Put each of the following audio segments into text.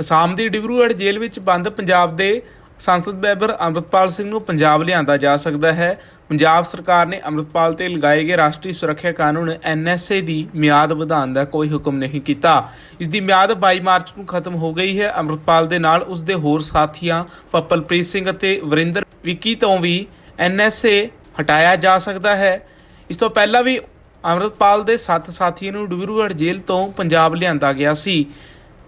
ਅਸਾਮ ਦੀ ਡਿਬਰੂਗੜ੍ਹ ਜੇਲ੍ਹ ਵਿੱਚ ਬੰਦ ਪੰਜਾਬ ਦੇ ਸੰਸਦ ਮੈਂਬਰ ਅੰਮ੍ਰਿਤਪਾਲ ਸਿੰਘ ਨੂੰ ਪੰਜਾਬ ਲਿਆਂਦਾ ਜਾ ਸਕਦਾ ਹੈ। ਪੰਜਾਬ ਸਰਕਾਰ ਨੇ ਅੰਮ੍ਰਿਤਪਾਲ ਤੇ ਲਗਾਏ ਗਏ ਰਾਸ਼ਟਰੀ ਸੁਰੱਖਿਆ ਕਾਨੂੰਨ ਐਨਐਸਏ ਦੀ ਮਿਆਦ ਵਧਾਉਣ ਦਾ ਕੋਈ ਹੁਕਮ ਨਹੀਂ ਕੀਤਾ। ਇਸ ਦੀ ਮਿਆਦ 22 ਮਾਰਚ ਨੂੰ ਖਤਮ ਹੋ ਗਈ ਹੈ। ਅੰਮ੍ਰਿਤਪਾਲ ਦੇ ਨਾਲ ਉਸ ਦੇ ਹੋਰ ਸਾਥੀਆਂ ਪੱਪਲਪ੍ਰੀਤ ਸਿੰਘ ਅਤੇ ਵਰਿੰਦਰ ਵਿੱਕੀ ਤੋਂ ਵੀ ਐਨਐਸਏ ਹਟਾਇਆ ਜਾ ਸਕਦਾ ਹੈ। ਇਸ ਤੋਂ ਪਹਿਲਾਂ ਵੀ ਅੰਮ੍ਰਿਤਪਾਲ ਦੇ ਸੱਤ ਸਾਥੀਆਂ ਨੂੰ ਡਿਬਰੂਗੜ੍ਹ ਜੇਲ੍ਹ ਤੋਂ ਪੰਜਾਬ ਲਿਆਂਦਾ ਗਿਆ ਸੀ।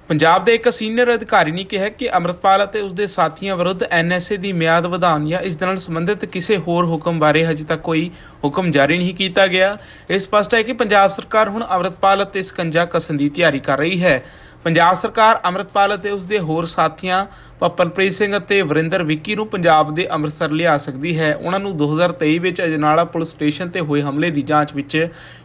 ਪੰਜਾਬ ਦੇ ਇੱਕ ਸੀਨੀਅਰ ਅਧਿਕਾਰੀ ਨੇ ਕਿਹਾ ਕਿ ਅੰਮ੍ਰਿਤਪਾਲ ਅਤੇ ਉਸਦੇ ਸਾਥੀਆਂ ਵਿਰੁੱਧ ਐਨਐਸਏ ਦੀ ਮਿਆਦ ਵਧਾਉਣ ਜਾਂ ਇਸ ਨਾਲ ਸੰਬੰਧਿਤ ਕਿਸੇ ਹੋਰ ਹੁਕਮ ਬਾਰੇ ਹਜੇ ਤੱਕ ਕੋਈ ਹੁਕਮ ਜਾਰੀ ਨਹੀਂ ਕੀਤਾ ਗਿਆ। ਇਹ ਸਪਸ਼ਟ ਹੈ ਕਿ ਪੰਜਾਬ ਸਰਕਾਰ ਹੁਣ ਅੰਮ੍ਰਿਤਪਾਲ ਅਤੇ ਸਕੰਜਾ ਕਸਣ ਦੀ ਤਿਆਰੀ ਕਰ ਰਹੀ ਹੈ। ਪੰਜਾਬ ਸਰਕਾਰ ਅੰਮ੍ਰਿਤਪਾਲ ਅਤੇ ਉਸ ਦੇ ਹੋਰ ਸਾਥੀਆਂ ਪੱਪਲਪ੍ਰੀਤ ਸਿੰਘ ਅਤੇ ਵਰਿੰਦਰ ਵਿੱਕੀ ਨੂੰ ਪੰਜਾਬ ਦੇ ਅੰਮ੍ਰਿਤਸਰ ਲਿਆ ਸਕਦੀ ਹੈ। ਉਹਨਾਂ ਨੂੰ 2023 ਵਿੱਚ ਅਜਨਾਲਾ ਪੁਲਿਸ ਸਟੇਸ਼ਨ ਤੇ ਹੋਏ ਹਮਲੇ ਦੀ ਜਾਂਚ ਵਿੱਚ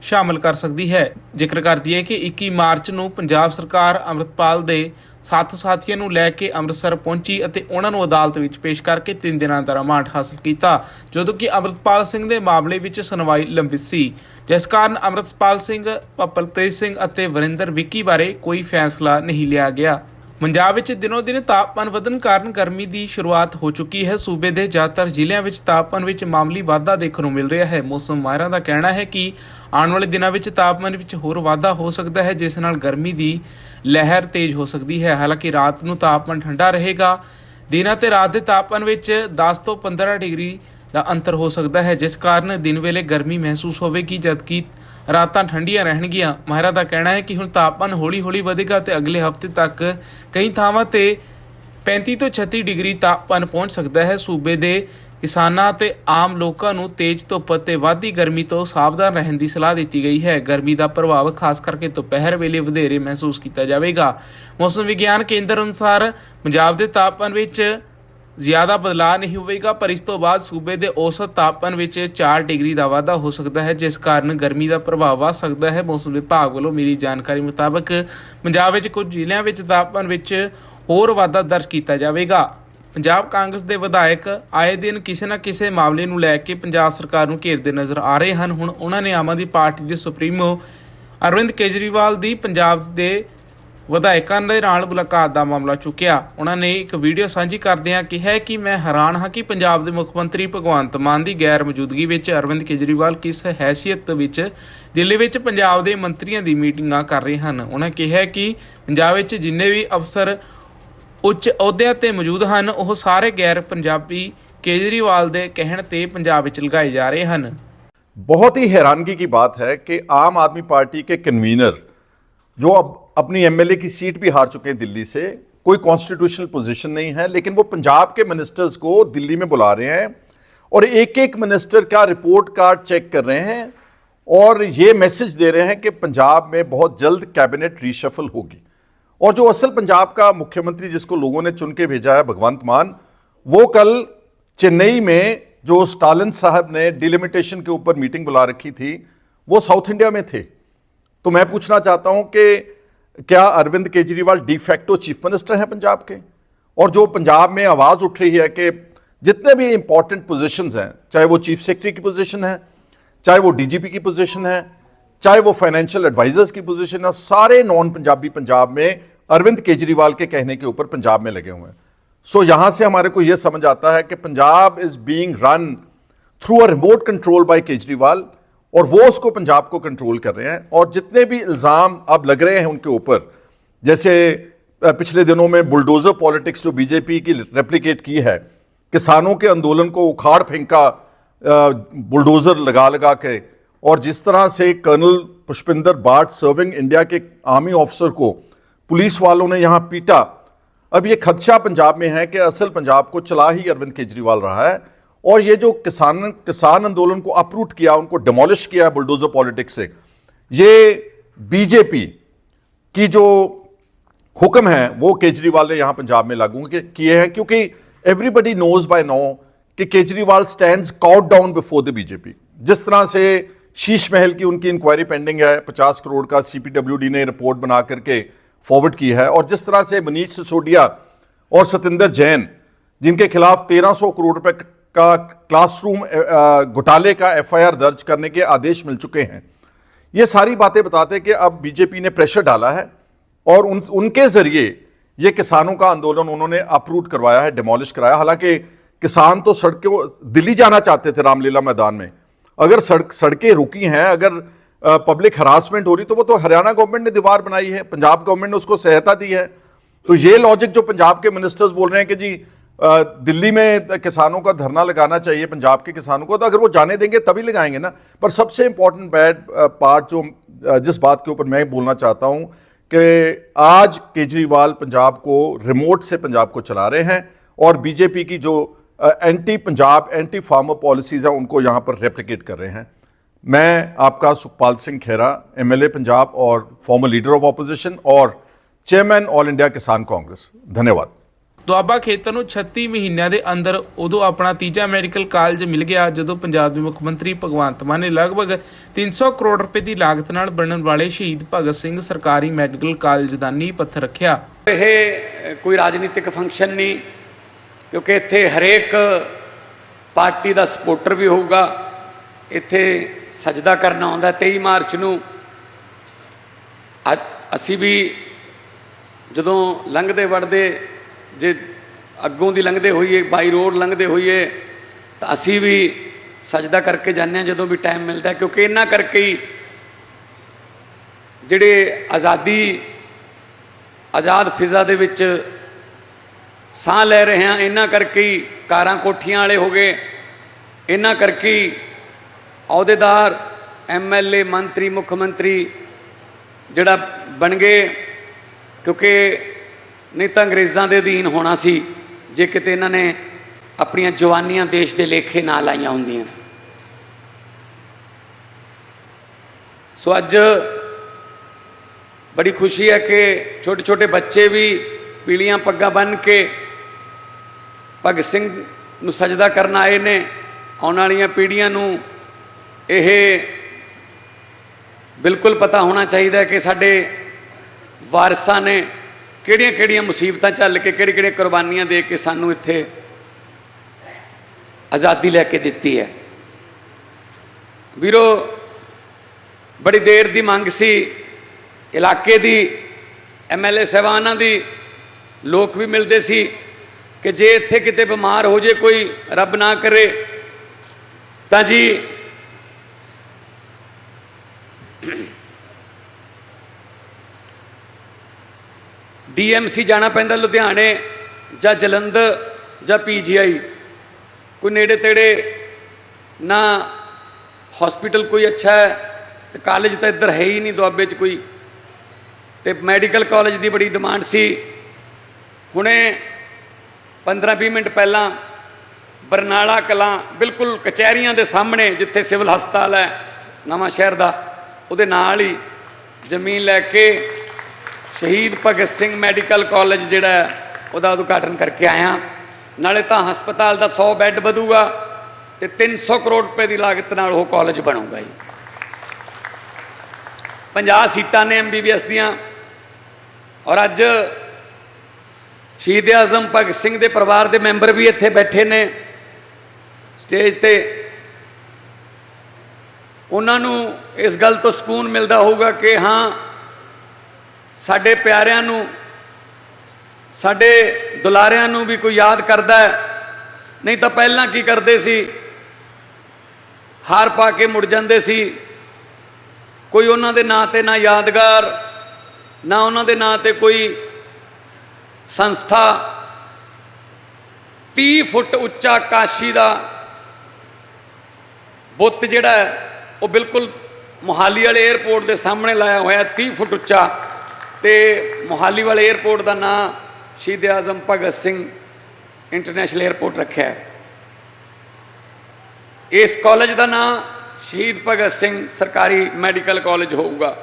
ਸ਼ਾਮਲ ਕਰ ਸਕਦੀ ਹੈ। ਜ਼ਿਕਰ ਕਰਦੀ ਹੈ ਕਿ 21 ਮਾਰਚ ਨੂੰ ਪੰਜਾਬ ਸਰਕਾਰ ਅੰਮ੍ਰਿਤਪਾਲ ਦੇ ਸੱਤ ਸਾਥੀਆਂ ਨੂੰ ਲੈ ਕੇ ਅੰਮ੍ਰਿਤਸਰ ਪਹੁੰਚੀ ਅਤੇ ਉਹਨਾਂ ਨੂੰ ਅਦਾਲਤ ਵਿੱਚ ਪੇਸ਼ ਕਰਕੇ 3 ਦਿਨਾਂ ਦਾ ਰਿਮਾਂਡ ਹਾਸਲ ਕੀਤਾ, ਜਦੋਂ ਕਿ ਅੰਮ੍ਰਿਤਪਾਲ ਸਿੰਘ ਦੇ ਮਾਮਲੇ ਵਿੱਚ ਸੁਣਵਾਈ ਲੰਬਿਤ ਸੀ। ਜਿਸ ਕਾਰਨ ਅੰਮ੍ਰਿਤਪਾਲ ਸਿੰਘ ਪੱਪਲਪ੍ਰੀਤ ਸਿੰਘ ਅਤੇ ਵਰਿੰਦਰ ਵਿੱਕੀ ਬਾਰੇ ਕੋਈ ਫੈਸਲਾ ਨਹੀਂ ਲਿਆ ਗਿਆ। ਪੰਜਾਬ ਵਿੱਚ ਦਿਨੋ ਦਿਨ ਤਾਪਮਾਨ ਵਧਣ ਕਾਰਨ ਗਰਮੀ ਦੀ ਸ਼ੁਰੂਆਤ ਹੋ ਚੁੱਕੀ ਹੈ। ਸੂਬੇ ਦੇ ਜ਼ਿਆਦਾਤਰ ਜ਼ਿਲ੍ਹਿਆਂ ਵਿੱਚ ਤਾਪਮਾਨ ਵਿੱਚ ਮਾਮੂਲੀ ਵਾਧਾ ਦੇਖਣ ਨੂੰ ਮਿਲ ਰਿਹਾ ਹੈ। ਮੌਸਮ ਮਾਹਿਰਾਂ ਦਾ ਕਹਿਣਾ ਹੈ ਕਿ ਆਉਣ ਵਾਲੇ ਦਿਨਾਂ ਵਿੱਚ ਤਾਪਮਾਨ ਵਿੱਚ ਹੋਰ ਵਾਧਾ ਹੋ ਸਕਦਾ ਹੈ, ਜਿਸ ਨਾਲ ਗਰਮੀ ਦੀ ਲਹਿਰ ਤੇਜ਼ ਹੋ ਸਕਦੀ ਹੈ। ਹਾਲਾਂਕਿ ਰਾਤ ਨੂੰ ਤਾਪਮਾਨ ਠੰਡਾ ਰਹੇਗਾ। ਦਿਨਾਂ ਤੇ ਰਾਤ ਦੇ ਤਾਪਮਾਨ ਵਿੱਚ 10 ਤੋਂ 15 ਡਿਗਰੀ ਦਾ ਅੰਤਰ ਹੋ ਸਕਦਾ ਹੈ, ਜਿਸ ਕਾਰਨ ਦਿਨ ਵੇਲੇ ਗਰਮੀ ਮਹਿਸੂਸ ਹੋਵੇਗੀ, ਜਦਕਿ ਰਾਤਾਂ ਠੰਡੀਆਂ ਰਹਿਣਗੀਆਂ। ਮਾਹਿਰਾਂ ਦਾ ਕਹਿਣਾ ਹੈ ਕਿ ਹੁਣ ਤਾਪਮਾਨ ਹੌਲੀ-ਹੌਲੀ ਵਧੇਗਾ ਤੇ ਅਗਲੇ ਹਫ਼ਤੇ ਤੱਕ ਕਈ ਥਾਵਾਂ ਤੇ 35 ਤੋਂ 36 ਡਿਗਰੀ ਤਾਪਮਾਨ ਪਹੁੰਚ ਸਕਦਾ ਹੈ। ਸੂਬੇ ਦੇ ਕਿਸਾਨਾਂ ਤੇ ਆਮ ਲੋਕਾਂ ਨੂੰ ਤੇਜ਼ ਧੁੱਪ ਅਤੇ ਵਾਧੀ ਗਰਮੀ ਤੋਂ ਸਾਵਧਾਨ ਰਹਿਣ ਦੀ ਸਲਾਹ ਦਿੱਤੀ ਗਈ ਹੈ। ਗਰਮੀ ਦਾ ਪ੍ਰਭਾਵ ਖਾਸ ਕਰਕੇ ਦੁਪਹਿਰ ਵੇਲੇ ਵਧੇਰੇ ਮਹਿਸੂਸ ਕੀਤਾ ਜਾਵੇਗਾ। ਮੌਸਮ ਵਿਗਿਆਨ ਕੇਂਦਰ ਅਨੁਸਾਰ ਪੰਜਾਬ ਦੇ ਤਾਪਮਾਨ ਵਿੱਚ ਜ਼ਿਆਦਾ ਬਦਲਾਅ ਨਹੀਂ ਹੋਵੇਗਾ, ਪਰ ਇਸ ਤੋਂ ਬਾਅਦ ਸੂਬੇ ਦੇ ਔਸਤ ਤਾਪਮਾਨ ਵਿੱਚ 4 ਡਿਗਰੀ ਦਾ ਵਾਧਾ ਹੋ ਸਕਦਾ ਹੈ, ਜਿਸ ਕਾਰਨ ਗਰਮੀ ਦਾ ਪ੍ਰਭਾਵ ਵੱਧ ਸਕਦਾ ਹੈ। ਮੌਸਮ ਵਿਭਾਗ ਵੱਲੋਂ ਮਿਲੀ ਜਾਣਕਾਰੀ ਮੁਤਾਬਕ ਪੰਜਾਬ ਵਿੱਚ ਕੁਝ ਜ਼ਿਲ੍ਹਿਆਂ ਵਿੱਚ ਤਾਪਮਾਨ ਵਿੱਚ ਹੋਰ ਵਾਧਾ ਦਰਜ ਕੀਤਾ ਜਾਵੇਗਾ। ਪੰਜਾਬ ਕਾਂਗਰਸ ਦੇ ਵਿਧਾਇਕ ਆਏ ਦਿਨ ਕਿਸੇ ਨਾ ਕਿਸੇ ਮਾਮਲੇ ਨੂੰ ਲੈ ਕੇ ਪੰਜਾਬ ਸਰਕਾਰ ਨੂੰ ਘੇਰਦੇ ਨਜ਼ਰ ਆ ਰਹੇ ਹਨ। ਹੁਣ ਉਹਨਾਂ ਨੇ ਆਮ ਆਦਮੀ ਪਾਰਟੀ ਦੇ ਸੁਪਰੀਮੋ ਅਰਵਿੰਦ ਕੇਜਰੀਵਾਲ ਦੀ ਪੰਜਾਬ ਦੇ ਵਿਧਾਇਕਾਂ ਦੇ ਨਾਲ ਮੁਲਾਕਾਤ ਦਾ ਮਾਮਲਾ ਚੁੱਕਿਆ ਉਹਨਾਂ ਨੇ ਇੱਕ ਵੀਡੀਓ ਸਾਂਝੀ ਕਰਦਿਆਂ ਕਿਹਾ ਕਿ ਮੈਂ ਹੈਰਾਨ ਹਾਂ ਕਿ ਪੰਜਾਬ ਦੇ ਮੁੱਖ ਮੰਤਰੀ ਭਗਵੰਤ ਮਾਨ ਦੀ ਗੈਰ ਮੌਜੂਦਗੀ ਵਿੱਚ ਅਰਵਿੰਦ ਕੇਜਰੀਵਾਲ ਕਿਸ ਹੈਸੀਅਤ ਵਿੱਚ ਦਿੱਲੀ ਵਿੱਚ ਪੰਜਾਬ ਦੇ ਮੰਤਰੀਆਂ ਦੀ ਮੀਟਿੰਗਾਂ ਕਰ ਰਹੇ ਹਨ ਉਹਨਾਂ ਕਿਹਾ ਕਿ ਪੰਜਾਬ ਵਿੱਚ ਜਿੰਨੇ ਵੀ ਅਫਸਰ ਉੱਚ ਅਹੁਦਿਆਂ ਤੇ ਮੌਜੂਦ ਹਨ ਉਹ ਸਾਰੇ ਗੈਰ ਪੰਜਾਬੀ ਕੇਜਰੀਵਾਲ ਦੇ ਕਹਿਣ ਤੇ ਪੰਜਾਬ ਵਿੱਚ ਲਗਾਏ ਜਾ ਰਹੇ ਹਨ बहुत ही हैरानगी की बात है कि आम आदमी पार्टी के कन्वीनर जो अब अपनी एमएलए की सीट भी हार चुके हैं दिल्ली से, कोई कॉन्स्टिट्यूशनल पोजीशन नहीं है, लेकिन वो पंजाब के मिनिस्टर्स को दिल्ली में बुला रहे हैं और एक एक मिनिस्टर का रिपोर्ट कार्ड चेक कर रहे हैं और ये मैसेज दे रहे हैं कि पंजाब में बहुत जल्द कैबिनेट रीशफल होगी। और जो असल पंजाब का मुख्यमंत्री जिसको लोगों ने चुन के भेजा है, भगवंत मान, वो कल चेन्नई में जो स्टालिन साहब ने डिलिमिटेशन के ऊपर मीटिंग बुला रखी थी, वो साउथ इंडिया में थे। तो मैं पूछना चाहता हूँ कि क्या Arvind Kejriwal de facto chief minister हैं पंजाब के? और जो पंजाब में आवाज़ उठ रही है कि जितने भी इंपॉर्टेंट पोजीशंस हैं चाहे वो चीफ सेक्रेटरी की पोजीशन है चाहे वो डीजीपी की पोजीशन है चाहे वो फाइनेंशियल एडवाइजर्स की पोजीशन है सारे नॉन पंजाबी पंजाब में अरविंद केजरीवाल के कहने के ऊपर पंजाब में लगे हुए हैं। सो so, यहाँ से हमारे को यह समझ आता है कि Punjab is being run through a remote control by Kejriwal और वो उसको पंजाब को कंट्रोल कर रहे हैं। और जितने भी इल्ज़ाम अब लग रहे हैं उनके ऊपर, जैसे पिछले दिनों में बुलडोजर पॉलिटिक्स जो बीजेपी की रेप्लिकेट की है, किसानों के आंदोलन को उखाड़ फेंका बुलडोजर लगा लगा के, और जिस तरह से colonel Pushpinder Bath serving India के आर्मी ऑफिसर को पुलिस वालों ने यहाँ पीटा, अब ये खदशा पंजाब में है कि असल पंजाब को चला ही अरविंद केजरीवाल रहा है। और ये जो किसान किसान आंदोलन को अप्रूट किया, उनको डिमोलिश किया है बुलडोजर पॉलिटिक्स से, ये बीजेपी की जो हुक्म है, वो केजरीवाल ने यहाँ पंजाब में लागू किए हैं, क्योंकि एवरीबडी नोज़ बाय नो कि Kejriwal stands cowed down before the BJP जिस तरह से शीश महल की उनकी इंक्वायरी पेंडिंग है, पचास करोड़ का सीपीडब्ल्यूडी ने रिपोर्ट बना करके फॉरवर्ड की है, और जिस तरह से मनीष सिसोदिया और सतेंद्र जैन, जिनके खिलाफ 1300 करोड़ रुपए का क्लासरूम घोटाले का एफआईआर दर्ज करने के आदेश मिल चुके हैं। ये सारी बातें बताते हैं कि अब बीजेपी ने प्रेशर डाला है और उन, उनके ज़रिए ये किसानों का आंदोलन उन्होंने अप्रूट करवाया है डिमोलिश कराया। हालाँकि किसान तो सड़कों, दिल्ली जाना चाहते थे रामलीला मैदान में। अगर सड़क, सड़कें रुकी हैं, अगर पब्लिक हरासमेंट हो रही तो वो तो हरियाणा गवर्नमेंट ने दीवार बनाई है, पंजाब गवर्नमेंट ने उसको सहायता दी है। तो ये लॉजिक जो पंजाब के मिनिस्टर्स बोल रहे हैं कि जी दिल्ली में किसानों का धरना लगाना चाहिए, पंजाब के किसानों को तो अगर वो जाने देंगे, तभी लगाएँगे ना। पर सबसे इम्पोर्टेंट बैड पार्ट जो जिस बात के ऊपर मैं बोलना चाहता हूँ कि आज केजरीवाल पंजाब को रिमोट से पंजाब को चला रहे हैं और बीजेपी की जो anti Punjab anti farmer policies हैं, उनको यहाँ पर रेप्लिकेट कर रहे हैं। मैं आपका सुखपाल सिंह खेरा एमएलए पंजाब और फॉर्मर लीडर ऑफ़ ऑपोजिशन और chairman all India Kisan Congress. धन्यवाद। ਦੁਆਬਾ ਖੇਤਰ ਨੂੰ 36 ਮਹੀਨਿਆਂ ਦੇ ਅੰਦਰ ਉਦੋਂ ਆਪਣਾ ਤੀਜਾ ਮੈਡੀਕਲ ਕਾਲਜ ਮਿਲ ਗਿਆ, ਜਦੋਂ ਪੰਜਾਬ ਦੇ ਮੁੱਖ ਮੰਤਰੀ ਭਗਵੰਤ ਮਾਨ ਨੇ ਲਗਭਗ 300 ਕਰੋੜ ਰੁਪਏ ਦੀ ਲਾਗਤ ਨਾਲ ਬਣਨ ਵਾਲੇ ਸ਼ਹੀਦ ਭਗਤ ਸਿੰਘ ਸਰਕਾਰੀ ਮੈਡੀਕਲ ਕਾਲਜ ਦਾ ਨੀਂਹ ਪੱਥਰ ਰੱਖਿਆ। ਇਹ ਕੋਈ ਰਾਜਨੀਤਿਕ ਫੰਕਸ਼ਨ ਨਹੀਂ, ਕਿਉਂਕਿ ਇੱਥੇ ਹਰੇਕ ਪਾਰਟੀ ਦਾ ਸਪੋਰਟਰ ਵੀ ਹੋਊਗਾ। ਇੱਥੇ ਸਜਦਾ ਕਰਨ ਆਉਂਦਾ 23 ਮਾਰਚ ਨੂੰ। ਅਸੀਂ ਵੀ ਜਦੋਂ ਲੰਘਦੇ ਵੜਦੇ ਜੇ ਅੱਗੋਂ ਦੀ ਲੰਘਦੇ ਹੋਈਏ, ਬਾਈ ਰੋਡ ਲੰਘਦੇ ਹੋਈਏ, ਤਾਂ ਅਸੀਂ ਵੀ ਸਜਦਾ ਕਰਕੇ ਜਾਂਦੇ ਹਾਂ ਜਦੋਂ ਵੀ ਟਾਈਮ ਮਿਲਦਾ ਕਿਉਂਕਿ ਇਹਨਾਂ ਕਰਕੇ ਹੀ ਜਿਹੜੇ ਆਜ਼ਾਦੀ, ਆਜ਼ਾਦ ਫਿਜ਼ਾ ਦੇ ਵਿੱਚ ਸਾਹ ਲੈ ਰਹੇ ਹਾਂ, ਇਹਨਾਂ ਕਰਕੇ ਹੀ ਕਾਰਾਂ ਕੋਠੀਆਂ ਵਾਲੇ ਹੋ ਗਏ, ਇਹਨਾਂ ਕਰਕੇ ਹੀ ਅਹੁਦੇਦਾਰ ਐਮਐਲਏ ਮੰਤਰੀ, ਮੁੱਖ ਮੰਤਰੀ ਜਿਹੜਾ ਬਣ ਗਏ, ਕਿਉਂਕਿ ਨਹੀਂ ਤਾਂ ਅੰਗਰੇਜ਼ਾਂ ਦੇ ਅਧੀਨ ਹੋਣਾ ਸੀ, ਜੇ ਕਿਤੇ ਇਹਨਾਂ ਨੇ ਆਪਣੀਆਂ ਜਵਾਨੀਆਂ ਦੇਸ਼ ਦੇ ਲੇਖੇ ਨਾ ਲਾਈਆਂ ਹੁੰਦੀਆਂ। ਸੋ ਅੱਜ ਬੜੀ ਖੁਸ਼ੀ ਹੈ ਕਿ ਛੋਟੇ ਛੋਟੇ ਬੱਚੇ ਵੀ ਪੀਲੀਆਂ ਪੱਗਾਂ ਬੰਨ੍ਹ ਕੇ ਭਗਤ ਸਿੰਘ ਨੂੰ ਸਜਦਾ ਕਰਨ ਆਏ ਨੇ। ਆਉਣ ਵਾਲੀਆਂ ਪੀੜ੍ਹੀਆਂ ਨੂੰ ਇਹ ਬਿਲਕੁਲ ਪਤਾ ਹੋਣਾ ਚਾਹੀਦਾ ਕਿ ਸਾਡੇ ਵਾਰਸਾਂ ਨੇ ਕਿਹੜੀਆਂ ਕਿਹੜੀਆਂ ਮੁਸੀਬਤਾਂ ਝੱਲ ਕੇ ਕਿਹੜੀ ਕਿਹੜੀਆਂ ਕੁਰਬਾਨੀਆਂ ਦੇ ਕੇ ਸਾਨੂੰ ਇੱਥੇ ਆਜ਼ਾਦੀ ਲੈ ਕੇ ਦਿੱਤੀ ਹੈ। ਵੀਰੋ, ਬੜੀ ਦੇਰ ਦੀ ਮੰਗ ਸੀ। ਇਲਾਕੇ ਦੀ ਐਮਐਲਏ ਸਾਹਿਬਾਨਾਂ ਦੀ ਲੋਕ ਵੀ ਮਿਲਦੇ ਸੀ ਕਿ ਜੇ ਇੱਥੇ ਕਿਤੇ ਬਿਮਾਰ ਹੋ ਜੇ, ਕੋਈ ਰੱਬ ਨਾ ਕਰੇ, ਤਾਂ ਜੀ ਡੀਐਮਸੀ ਜਾਣਾ ਪੈਂਦਾ ਲੁਧਿਆਣੇ ਜਾਂ ਜਲੰਧਰ ਜਾਂ ਪੀਜੀਆਈ। ਕੋਈ ਨੇੜੇ ਤੇੜੇ ਨਾ ਹਸਪੀਟਲ ਕੋਈ ਅੱਛਾ ਹੈ ਤੇ ਕਾਲਜ ਤਾਂ ਇੱਧਰ ਹੈ ਹੀ ਨਹੀਂ, ਦੁਆਬੇ 'ਚ ਕੋਈ। ਤੇ ਮੈਡੀਕਲ ਕਾਲਜ ਦੀ ਬੜੀ ਡਿਮਾਂਡ ਸੀ। ਹੁਣੇ 15-20 ਮਿੰਟ ਪਹਿਲਾਂ ਬਰਨਾਲਾ ਕਲਾਂ ਬਿਲਕੁਲ ਕਚਹਿਰੀਆਂ ਦੇ ਸਾਹਮਣੇ ਜਿੱਥੇ ਸਿਵਲ ਹਸਪਤਾਲ ਹੈ ਨਵਾਂ ਸ਼ਹਿਰ ਦਾ, ਉਹਦੇ ਨਾਲ ਹੀ ਜ਼ਮੀਨ ਲੈ ਕੇ ਸ਼ਹੀਦ ਭਗਤ ਸਿੰਘ ਮੈਡੀਕਲ ਕਾਲਜ ਜਿਹੜਾ ਉਹਦਾ ਉਦਘਾਟਨ ਕਰਕੇ ਆਇਆ ਨਾਲੇ ਤਾਂ ਹਸਪਤਾਲ ਦਾ 100 ਬੈੱਡ ਵਧੂਗਾ ਤੇ 300 ਕਰੋੜ ਰੁਪਏ ਦੀ ਲਾਗਤ ਨਾਲ ਉਹ ਕਾਲਜ ਬਣੂਗਾ ਜੀ। 50 ਸੀਟਾਂ ਨੇ ਐਮਬੀਬੀਐਸ ਦੀਆਂ। ਔਰ ਅੱਜ ਸ਼ਹੀਦ ਆਜ਼ਮ ਭਗਤ ਸਿੰਘ ਦੇ ਪਰਿਵਾਰ ਦੇ ਮੈਂਬਰ ਵੀ ਇੱਥੇ ਬੈਠੇ ਨੇ ਸਟੇਜ ਤੇ। ਉਹਨਾਂ ਨੂੰ ਇਸ ਗੱਲ ਤੋਂ ਸਕੂਨ ਮਿਲਦਾ ਹੋਊਗਾ ਕਿ ਹਾਂ ਸਾਡੇ ਪਿਆਰਿਆਂ ਨੂੰ, ਸਾਡੇ ਦੁਲਾਰਿਆਂ ਨੂੰ ਵੀ ਕੋਈ ਯਾਦ ਕਰਦਾ ਨਹੀਂ ਤਾਂ ਪਹਿਲਾਂ ਕੀ ਕਰਦੇ ਸੀ? ਹਾਰ ਪਾ ਕੇ ਮੁੜ ਜਾਂਦੇ ਸੀ। ਕੋਈ ਉਹਨਾਂ ਦੇ ਨਾਂ ਤੇ ਨਾ ਯਾਦਗਾਰ, ਨਾ ਉਹਨਾਂ ਦੇ ਨਾਂ ਤੇ ਕੋਈ ਸੰਸਥਾ। 30 ਫੁੱਟ ਉੱਚਾ ਕਾਸ਼ੀ ਦਾ ਬੁੱਤ ਜਿਹੜਾ ਹੈ, ਉਹ ਬਿਲਕੁਲ ਮੋਹਾਲੀ ਵਾਲੇ 에ਅਰਪੋਰਟ ਦੇ ਸਾਹਮਣੇ ਲਾਇਆ ਹੋਇਆ 30 ਫੁੱਟ ਉੱਚਾ। ਤੇ ਮੋਹਾਲੀ ਵਾਲੇ 에ਅਰਪੋਰਟ ਦਾ ਨਾਂ ਸ਼ਹੀਦ ਆਜ਼ਮ ਭਗਤ ਸਿੰਘ ਇੰਟਰਨੈਸ਼ਨਲ 에ਅਰਪੋਰਟ ਰੱਖਿਆ ਹੈ ਇਸ ਕਾਲਜ ਦਾ ਨਾਂ ਸ਼ਹੀਦ ਭਗਤ ਸਿੰਘ ਸਰਕਾਰੀ ਮੈਡੀਕਲ ਕਾਲਜ ਹੋਊਗਾ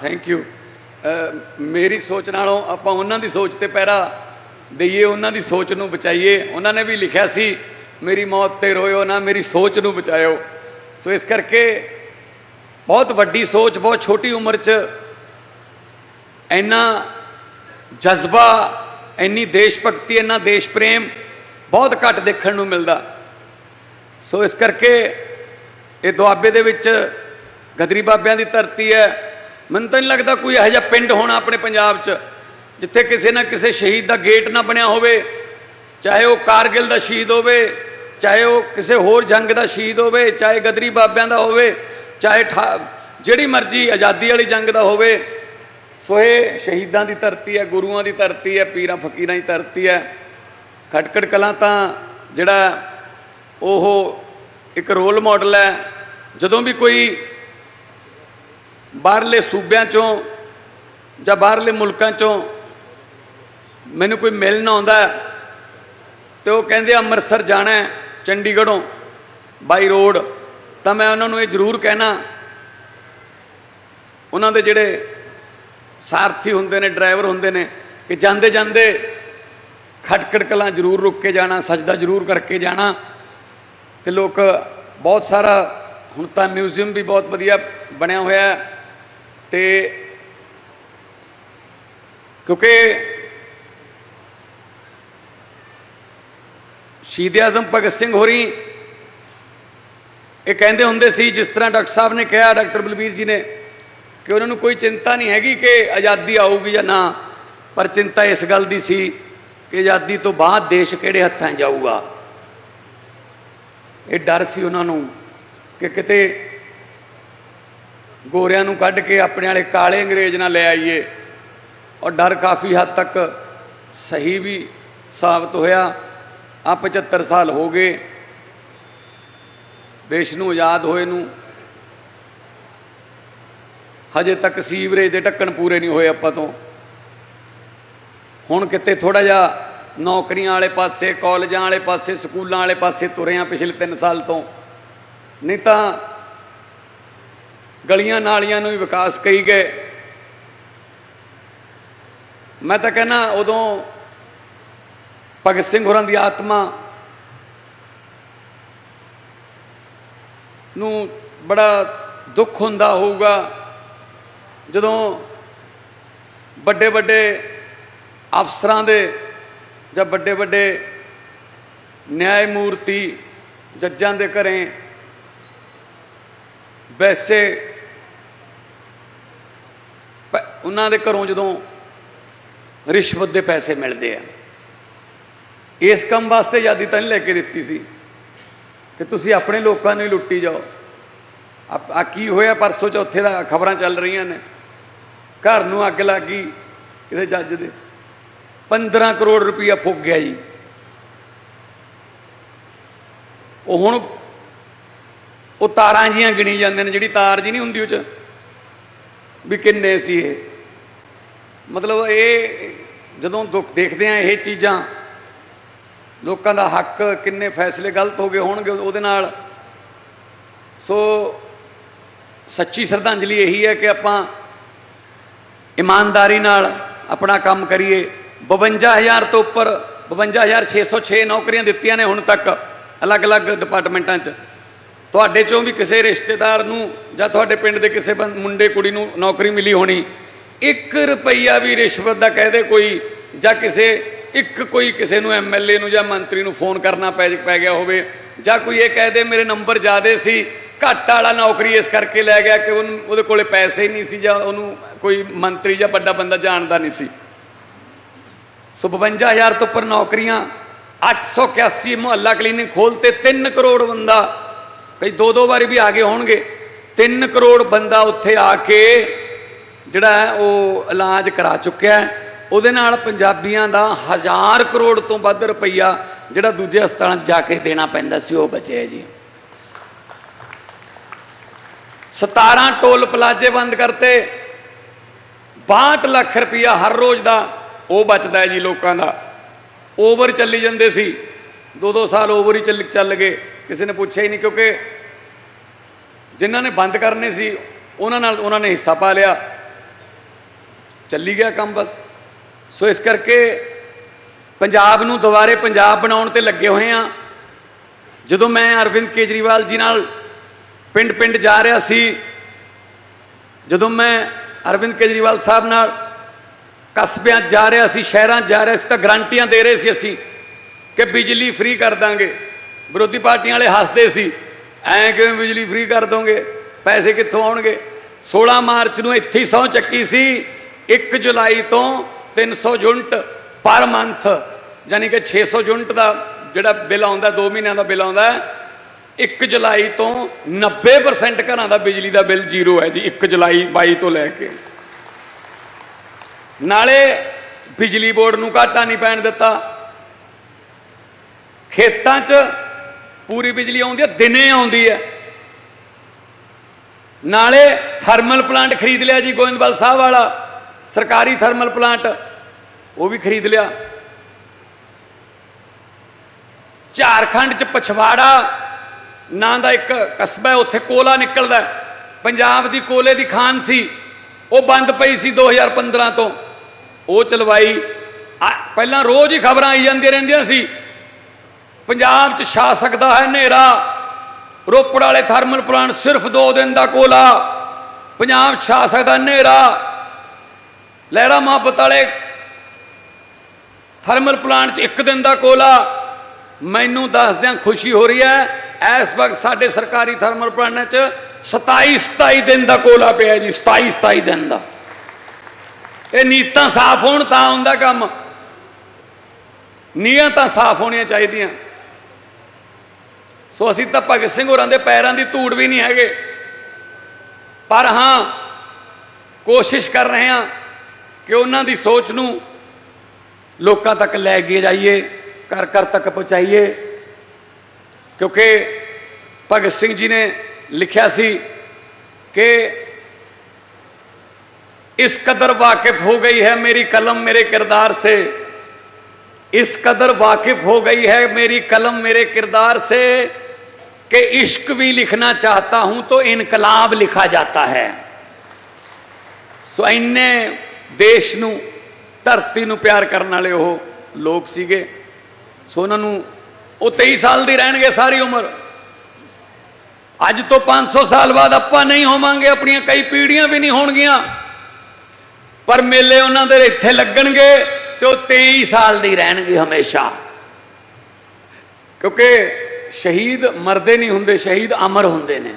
ਥੈਂਕ ਯੂ ਮੇਰੀ ਸੋਚ ਨਾਲੋਂ ਆਪਾਂ ਉਹਨਾਂ ਦੀ ਸੋਚ ਤੇ ਪਹਿਰਾ ਦਈਏ, ਉਹਨਾਂ ਦੀ ਸੋਚ ਨੂੰ ਬਚਾਈਏ। ਉਹਨਾਂ ਨੇ ਵੀ ਲਿਖਿਆ ਸੀ, ਮੇਰੀ ਮੌਤ ਤੇ ਰੋਇਓ ਨਾ, ਮੇਰੀ ਸੋਚ ਨੂੰ ਬਚਾਇਓ। ਸੋ ਇਸ ਕਰਕੇ ਬਹੁਤ ਵੱਡੀ ਸੋਚ, ਬਹੁਤ ਛੋਟੀ ਉਮਰ 'ਚ ਇੰਨਾ ਜਜ਼ਬਾ, ਇੰਨੀ ਦੇਸ਼ ਭਗਤੀ, ਇੰਨਾ ਦੇਸ਼ ਪ੍ਰੇਮ ਬਹੁਤ ਘੱਟ ਦੇਖਣ ਨੂੰ ਮਿਲਦਾ। ਸੋ ਇਸ ਕਰਕੇ ਇਹ ਦੁਆਬੇ ਦੇ ਵਿੱਚ ਗਦਰੀ ਬਾਬਿਆਂ ਦੀ ਧਰਤੀ ਹੈ। ਮੈਨੂੰ ਤਾਂ ਨਹੀਂ ਲੱਗਦਾ ਕੋਈ ਇਹੋ ਜਿਹਾ ਪਿੰਡ ਹੋਣਾ ਆਪਣੇ ਪੰਜਾਬ 'ਚ, ਜਿੱਥੇ ਕਿਸੇ ਨਾ ਕਿਸੇ ਸ਼ਹੀਦ ਦਾ ਗੇਟ ਨਾ ਬਣਿਆ ਹੋਵੇ। ਚਾਹੇ ਉਹ ਕਾਰਗਿਲ ਦਾ ਸ਼ਹੀਦ ਹੋਵੇ, ਚਾਹੇ ਉਹ ਕਿਸੇ ਹੋਰ ਜੰਗ ਦਾ ਸ਼ਹੀਦ ਹੋਵੇ, ਚਾਹੇ ਗਦਰੀ ਬਾਬਿਆਂ ਦਾ ਹੋਵੇ, ਚਾਹੇ ਠਾ- ਜਿਹੜੀ ਮਰਜ਼ੀ ਆਜ਼ਾਦੀ ਵਾਲੀ ਜੰਗ ਦਾ ਹੋਵੇ, ਸੋ ਇਹ ਸ਼ਹੀਦਾਂ ਦੀ ਧਰਤੀ ਹੈ, ਗੁਰੂਆਂ ਦੀ ਧਰਤੀ ਹੈ, ਪੀਰਾਂ ਫਕੀਰਾਂ ਦੀ ਧਰਤੀ ਹੈ। ਖਟਕੜ ਕਲਾਂ ਤਾਂ ਜਿਹੜਾ ਉਹ ਇੱਕ ਰੋਲ ਮਾਡਲ ਹੈ। ਜਦੋਂ ਵੀ ਕੋਈ ਬਾਹਰਲੇ ਸੂਬਿਆਂ ਚੋਂ ਜਾਂ ਬਾਹਰਲੇ ਮੁਲਕਾਂ ਚੋਂ ਮੈਨੂੰ ਕੋਈ ਮਿਲਣ ਆਉਂਦਾ ਹੈ, ਤੇ ਉਹ ਕਹਿੰਦੇ ਅੰਮ੍ਰਿਤਸਰ ਜਾਣਾ ਹੈ ਚੰਡੀਗੜ੍ਹੋਂ ਬਾਈ ਰੋਡ। ਤਾਂ ਮੈਂ ਉਹਨਾਂ ਨੂੰ ਇਹ ਜ਼ਰੂਰ ਕਹਿਣਾ ਉਹਨਾਂ ਦੇ ਜਿਹੜੇ ਸਾਰਥੀ ਹੁੰਦੇ ਨੇ ਡਰਾਈਵਰ ਹੁੰਦੇ ਨੇ ਕਿ ਜਾਂਦੇ ਜਾਂਦੇ ਖਟਕੜ ਕਲਾਂ ਜ਼ਰੂਰ ਰੁਕ ਕੇ ਜਾਣਾ ਸਜਦਾ ਜ਼ਰੂਰ ਕਰਕੇ ਜਾਣਾ। ਤੇ ਲੋਕ ਬਹੁਤ ਸਾਰਾ ਹੁਣ ਤਾਂ ਮਿਊਜ਼ੀਅਮ ਵੀ ਬਹੁਤ ਵਧੀਆ ਬਣਿਆ ਹੋਇਆ ਹੈ। ਤੇ ਕਿਉਂਕਿ ਸ਼ਹੀਦ ਆਜ਼ਮ ਭਗਤ ਸਿੰਘ ਹੋਰੀ ਇਹ ਕਹਿੰਦੇ ਹੁੰਦੇ ਸੀ, ਜਿਸ ਤਰ੍ਹਾਂ ਡਾਕਟਰ ਸਾਹਿਬ ਨੇ ਕਿਹਾ, ਡਾਕਟਰ ਬਲਬੀਰ ਜੀ ਨੇ, ਕਿ ਉਹਨਾਂ ਨੂੰ ਕੋਈ ਚਿੰਤਾ ਨਹੀਂ ਹੈਗੀ ਕਿ ਆਜ਼ਾਦੀ ਆਊਗੀ ਜਾਂ ਨਾ, ਪਰ ਚਿੰਤਾ ਇਸ ਗੱਲ ਦੀ ਸੀ ਕਿ ਆਜ਼ਾਦੀ ਤੋਂ ਬਾਅਦ ਦੇਸ਼ ਕਿਹੜੇ ਹੱਥਾਂ ਜਾਊਗਾ। ਇਹ ਡਰ ਸੀ ਉਹਨਾਂ ਨੂੰ ਕਿ ਕਿਤੇ ਗੋਰਿਆਂ ਨੂੰ ਕੱਢ ਕੇ ਆਪਣੇ ਵਾਲੇ ਕਾਲੇ ਅੰਗਰੇਜ਼ ਨਾਲ ਲੈ ਆਈਏ। ਔਰ ਡਰ ਕਾਫੀ ਹੱਦ ਤੱਕ ਸਹੀ ਵੀ ਸਾਬਤ ਹੋਇਆ। ਆ 75 ਸਾਲ ਹੋ ਗਏ। ਦੇਸ਼ ਨੂੰ ਆਜ਼ਾਦ ਹੋਏ ਨੂੰ। ਹਜੇ ਤੱਕ ਸੀਵਰੇਜ ਦੇ ਢੱਕਣ ਪੂਰੇ ਨਹੀਂ ਹੋਏ ਆਪਾਂ ਤੋਂ। ਹੁਣ ਕਿਤੇ ਥੋੜਾ ਜਿਹਾ ਨੌਕਰੀਆਂ ਵਾਲੇ ਪਾਸੇ, ਕਾਲਜਾਂ ਵਾਲੇ ਪਾਸੇ, ਸਕੂਲਾਂ ਵਾਲੇ ਪਾਸੇ ਤੁਰੇ ਆ ਪਿਛਲੇ 3 ਸਾਲ ਤੋਂ। ਨਹੀਂ ਤਾਂ ਗਲੀਆਂ ਨਾਲੀਆਂ ਨੂੰ ਵੀ ਵਿਕਾਸ ਕਹੀ ਗਏ। ਮੈਂ ਤਾਂ ਕਹਿੰਦਾ ਉਦੋਂ ਭਗਤ ਸਿੰਘ ਹੋਰਾਂ ਦੀ ਆਤਮਾ ਨੂੰ ਬੜਾ ਦੁੱਖ ਹੁੰਦਾ ਹੋਊਗਾ, ਜਦੋਂ ਵੱਡੇ ਵੱਡੇ ਅਫਸਰਾਂ ਦੇ ਜਾਂ ਵੱਡੇ ਵੱਡੇ ਨਿਆਂ ਮੂਰਤੀ ਜੱਜਾਂ ਦੇ ਘਰੇ ਵੈਸੇ ਉਹਨਾਂ ਦੇ ਘਰੋਂ ਜਦੋਂ ਰਿਸ਼ਵਤ ਦੇ ਪੈਸੇ ਮਿਲਦੇ ਆ। ਇਸ ਕੰਮ ਵਾਸਤੇ ਆਜ਼ਾਦੀ ਤਾਂ ਨਹੀਂ ਲੈ ਕੇ ਦਿੱਤੀ ਸੀ ਕਿ ਤੁਸੀਂ ਆਪਣੇ ਲੋਕਾਂ ਨੂੰ ਹੀ ਲੁੱਟੀ ਜਾਓ। ਆ ਕੀ ਹੋਇਆ? ਪਰਸੋਂ ਚੌਥੇ ਦਾ ਖਬਰਾਂ ਚੱਲ ਰਹੀਆਂ ਨੇ। ਘਰ ਨੂੰ ਅੱਗ ਲੱਗ ਗਈ ਕਿਸੇ ਜੱਜ ਦੇ। 15 ਕਰੋੜ ਰੁਪਈਆ ਫੁੱਕ ਗਿਆ ਜੀ। ਉਹ ਹੁਣ ਉਹ ਤਾਰਾਂ ਜੀਆਂ ਗਿਣੀ ਜਾਂਦੇ ਨੇ, ਜਿਹੜੀ ਤਾਰ ਜੀ ਨਹੀਂ ਹੁੰਦੀ ਉਹ ਚ, ਵੀ ਕਿੰਨੇ ਸੀ ਇਹ? ਮਤਲਬ ਇਹ ਜਦੋਂ ਦੁੱਖ ਦੇਖਦੇ ਆ ਇਹ ਚੀਜ਼ਾਂ, ਲੋਕਾਂ ਦਾ ਹੱਕ ਕਿੰਨੇ ਫੈਸਲੇ ਗਲਤ ਹੋ ਗਏ ਹੋਣਗੇ ਉਹਦੇ ਨਾਲ। ਸੋ ਸੱਚੀ ਸ਼ਰਧਾਂਜਲੀ ਇਹੀ ਹੈ ਕਿ ਆਪਾਂ ਇਮਾਨਦਾਰੀ ਨਾਲ ਆਪਣਾ ਕੰਮ ਕਰੀਏ। 52000 ਤੋਂ ਉੱਪਰ 52606 ਨੌਕਰੀਆਂ ਦਿੱਤੀਆਂ ਨੇ ਹੁਣ ਤੱਕ ਅਲੱਗ-ਅਲੱਗ ਡਿਪਾਰਟਮੈਂਟਾਂ 'ਚ। ਤੁਹਾਡੇ ਚੋਂ ਵੀ ਕਿਸੇ ਰਿਸ਼ਤੇਦਾਰ ਨੂੰ ਜਾਂ ਤੁਹਾਡੇ ਪਿੰਡ ਦੇ ਕਿਸੇ ਬੰ- ਮੁੰਡੇ, ਕੁੜੀ ਨੂੰ ਨੌਕਰੀ ਮਿਲੀ ਹੋਣੀ 1 ਰੁਪਈਆ ਵੀ ਰਿਸ਼ਵਤ ਦਾ ਕਹਦੇ ਕੋਈ, ਜਾਂ ਕਿਸੇ, ਇੱਕ ਕੋਈ ਕਿਸੇ ਨੂੰ ਐਮਐਲਏ ਨੂੰ ਜਾਂ ਮੰਤਰੀ ਨੂੰ ਫੋਨ ਕਰਨਾ ਪੈ ਪੈ ਗਿਆ ਹੋਵੇ, ਜਾਂ ਕੋਈ ਇਹ ਕਹਦੇ ਮੇਰੇ ਨੰਬਰ ਜ਼ਿਆਦੇ ਸੀ, ਘੱਟ ਵਾਲਾ ਨੌਕਰੀ ਇਸ ਕਰਕੇ ਲੈ ਗਿਆ ਕਿ ਉਹਨੂੰ, ਉਹਦੇ ਕੋਲੇ ਪੈਸੇ ਹੀ ਨਹੀਂ ਸੀ ਜਾਂ ਉਹਨੂੰ ਕੋਈ ਮੰਤਰੀ ਜਾਂ ਵੱਡਾ ਬੰਦਾ ਜਾਣਦਾ ਨਹੀਂ ਸੀ। ਸੋ 52000 ਤੋਂ ਉੱਪਰ ਨੌਕਰੀਆਂ 881 ਮੁਹੱਲਾ ਕਲੀਨਿਕ ਖੋਲਤੇ 3 ਕਰੋੜ ਬੰਦਾ, ਕਈ ਦੋ ਦੋ ਵਾਰੀ ਵੀ ਆ ਗਏ ਹੋਣਗੇ 3 ਕਰੋੜ ਬੰਦਾ ਉੱਥੇ ਆ ਕੇ ਜਿਹੜਾ ਹੈ ਉਹ ਇਲਾਜ ਕਰਾ ਚੁੱਕਿਆ ਉਹਦੇ ਨਾਲ ਪੰਜਾਬੀਆਂ ਦਾ ਹਜ਼ਾਰ ਕਰੋੜ ਤੋਂ ਵੱਧ ਰੁਪਈਆ ਜਿਹੜਾ ਦੂਜੇ ਹਸਪਤਾਲਾਂ 'ਚ ਜਾ ਕੇ ਦੇਣਾ ਪੈਂਦਾ ਸੀ, ਉਹ ਬਚਿਆ ਜੀ। 17 ਟੋਲ ਪਲਾਜ਼ੇ ਬੰਦ ਕਰਤੇ। 62 ਲੱਖ ਰੁਪਈਆ ਹਰ ਰੋਜ਼ ਦਾ ਉਹ ਬਚਦਾ ਜੀ ਲੋਕਾਂ ਦਾ। ਓਵਰ ਚੱਲੀ ਜਾਂਦੇ ਸੀ। ਦੋ ਦੋ ਸਾਲ ਓਵਰ ਹੀ ਚੱਲ ਚੱਲ ਗਏ। ਕਿਸੇ ਨੇ ਪੁੱਛਿਆ ਹੀ ਨਹੀਂ ਕਿਉਂਕਿ ਜਿਨ੍ਹਾਂ ਨੇ ਬੰਦ ਕਰਨੇ ਸੀ, ਉਹਨਾਂ ਨਾਲ, ਉਹਨਾਂ ਨੇ ਹਿੱਸਾ ਪਾ ਲਿਆ। ਚੱਲੀ ਗਿਆ ਕੰਮ ਬਸ। ਸੋ ਇਸ ਕਰਕੇ ਪੰਜਾਬ ਨੂੰ ਦੁਬਾਰੇ ਪੰਜਾਬ ਬਣਾਉਣ ਤੇ ਲੱਗੇ ਹੋਏ ਆ ਜਦੋਂ ਮੈਂ ਅਰਵਿੰਦ ਕੇਜਰੀਵਾਲ ਜੀ ਨਾਲ ਪਿੰਡ ਪਿੰਡ ਜਾ ਰਿਹਾ ਸੀ, ਜਦੋਂ ਮੈਂ ਅਰਵਿੰਦ ਕੇਜਰੀਵਾਲ ਸਾਹਿਬ ਨਾਲ ਕਸਬਿਆਂ 'ਚ ਜਾ ਰਿਹਾ ਸੀ, ਸ਼ਹਿਰਾਂ 'ਚ ਜਾ ਰਿਹਾ ਸੀ, ਤਾਂ ਗਰੰਟੀਆਂ ਦੇ ਰਹੇ ਸੀ ਅਸੀਂ ਕਿ ਬਿਜਲੀ ਫ੍ਰੀ ਕਰ ਦਾਂਗੇ। ਵਿਰੋਧੀ ਪਾਰਟੀਆਂ ਵਾਲੇ ਹੱਸਦੇ ਸੀ, ਐਂ ਕਿਵੇਂ ਬਿਜਲੀ ਫ੍ਰੀ ਕਰ ਦੋਗੇ? ਪੈਸੇ ਕਿੱਥੋਂ ਆਉਣਗੇ? 16 ਮਾਰਚ ਨੂੰ ਇੱਥੇ ਹੀ ਸਹੁੰ ਚੱਕੀ ਸੀ 1 ਜੁਲਾਈ ਤੋਂ 300 ਯੂਨਿਟ ਪਰ ਮੰਥ ਯਾਨੀ ਕਿ 600 ਯੂਨਿਟ ਦਾ ਜਿਹੜਾ ਬਿੱਲ ਆਉਂਦਾ 2 ਮਹੀਨਿਆਂ ਦਾ ਬਿੱਲ ਆਉਂਦਾ 1 ਜੁਲਾਈ ਤੋਂ 90% ਘਰਾਂ ਦਾ ਬਿਜਲੀ ਦਾ ਬਿੱਲ ਜ਼ੀਰੋ ਹੈ ਜੀ 1 ਜੁਲਾਈ 22 ਤੋਂ ਲੈ ਕੇ। ਨਾਲੇ ਬਿਜਲੀ ਬੋਰਡ ਨੂੰ ਘਾਟਾ ਨਹੀਂ ਪੈਣ ਦਿੱਤਾ। ਖੇਤਾਂ 'ਚ ਪੂਰੀ ਬਿਜਲੀ ਆਉਂਦੀ ਹੈ, ਦਿਨੇ ਆਉਂਦੀ ਹੈ। ਨਾਲੇ ਥਰਮਲ ਪਲਾਂਟ ਖਰੀਦ ਲਿਆ ਜੀ, ਗੋਇੰਦਵਾਲ ਸਾਹਿਬ ਵਾਲਾ। ਸਰਕਾਰੀ ਥਰਮਲ ਪਲਾਂਟ, ਉਹ ਵੀ ਖਰੀਦ ਲਿਆ। ਝਾਰਖੰਡ 'ਚ ਪਛਵਾੜਾ, ਨਾਂ ਦਾ ਇੱਕ ਕਸਬਾ ਹੈ, ਉੱਥੇ ਕੋਲਾ ਨਿਕਲਦਾ ਪੰਜਾਬ ਦੀ ਕੋਲੇ ਦੀ ਖਾਨ ਸੀ, ਉਹ ਬੰਦ ਪਈ ਸੀ 2015 ਤੋਂ। ਉਹ ਚਲਵਾਈ ਪਹਿਲਾਂ ਰੋਜ਼ ਹੀ ਖਬਰਾਂ ਆਈ ਜਾਂਦੀਆਂ ਰਹਿੰਦੀਆਂ ਸੀ। ਪੰਜਾਬ 'ਚ ਛਾ ਸਕਦਾ ਹੈ ਹਨੇਰਾ। ਰੋਪੜ ਵਾਲੇ ਥਰਮਲ ਪਲਾਂਟ ਸਿਰਫ 2 ਦਿਨ ਦਾ ਕੋਲਾ। ਪੰਜਾਬ ਛਾ ਸਕਦਾ ਹਨੇਰਾ। ਲਹਿਰਾ ਮੁਹੱਬਤ ਵਾਲੇ ਥਰਮਲ ਪਲਾਂਟ 'ਚ ਇੱਕ ਦਿਨ ਦਾ ਕੋਲਾ, ਮੈਨੂੰ ਦੱਸਦਿਆਂ ਖੁਸ਼ੀ ਹੋ ਰਹੀ ਹੈ, ਇਸ ਵਕਤ ਸਾਡੇ ਸਰਕਾਰੀ ਥਰਮਲ ਪਲਾਂਟਾਂ 'ਚ 27 27 ਦਿਨ ਦਾ ਕੋਲਾ ਪਿਆ ਜੀ 27 27 ਦਿਨ ਦਾ। ਇਹ ਨੀਤਾਂ ਸਾਫ਼ ਹੋਣ ਤਾਂ ਹੁੰਦਾ ਕੰਮ। ਨੀਅਤਾਂ ਸਾਫ਼ ਹੋਣੀਆਂ ਚਾਹੀਦੀਆਂ। ਸੋ ਅਸੀਂ ਤਾਂ ਭਗਤ ਸਿੰਘ ਹੋਰਾਂ ਦੇ ਪੈਰਾਂ ਦੀ ਧੂੜ ਵੀ ਨਹੀਂ ਹੈਗੇ। ਪਰ ਹਾਂ, ਕੋਸ਼ਿਸ਼ ਕਰ ਰਹੇ ਹਾਂ ਕਿ ਉਹਨਾਂ ਦੀ ਸੋਚ ਨੂੰ ਲੋਕਾਂ ਤੱਕ ਲੈ ਕੇ ਜਾਈਏ ਘਰ ਘਰ ਤੱਕ ਪਹੁੰਚਾਈਏ ਕਿਉਂਕਿ ਭਗਤ ਸਿੰਘ ਜੀ ਨੇ ਲਿਖਿਆ ਸੀ ਕਿ इस कदर वाकिफ हो गई है मेरी कलम मेरे किरदार से इस कदर वाकिफ हो गई है मेरी कलम मेरे किरदार से कि इश्क भी लिखना चाहता हूं तो इनकलाब लिखा जाता है ਸੋ ਇੰਨੇ ਦੇਸ਼ ਨੂੰ, ਧਰਤੀ ਨੂੰ ਪਿਆਰ ਕਰਨ ਵਾਲੇ ਉਹ ਲੋਕ ਸੀਗੇ। ਸੋ ਉਹਨਾਂ ਨੂੰ ਉਹ 23 ਸਾਲ ਦੀ ਰਹਿਣਗੇ ਸਾਰੀ ਉਮਰ। ਅੱਜ ਤੋਂ 500 ਸਾਲ ਬਾਅਦ ਆਪਾਂ ਨਹੀਂ ਹੋਵਾਂਗੇ, ਆਪਣੀਆਂ ਕਈ ਪੀੜ੍ਹੀਆਂ ਵੀ ਨਹੀਂ ਹੋਣਗੀਆਂ। ਪਰ ਮੇਲੇ ਉਹਨਾਂ ਦੇ ਇੱਥੇ ਲੱਗਣਗੇ ਤੇ ਉਹ 23 ਸਾਲ ਦੀ ਰਹਿਣਗੇ ਹਮੇਸ਼ਾ। ਕਿਉਂਕਿ ਸ਼ਹੀਦ ਮਰਦੇ ਨਹੀਂ ਹੁੰਦੇ, ਸ਼ਹੀਦ ਅਮਰ ਹੁੰਦੇ ਨੇ।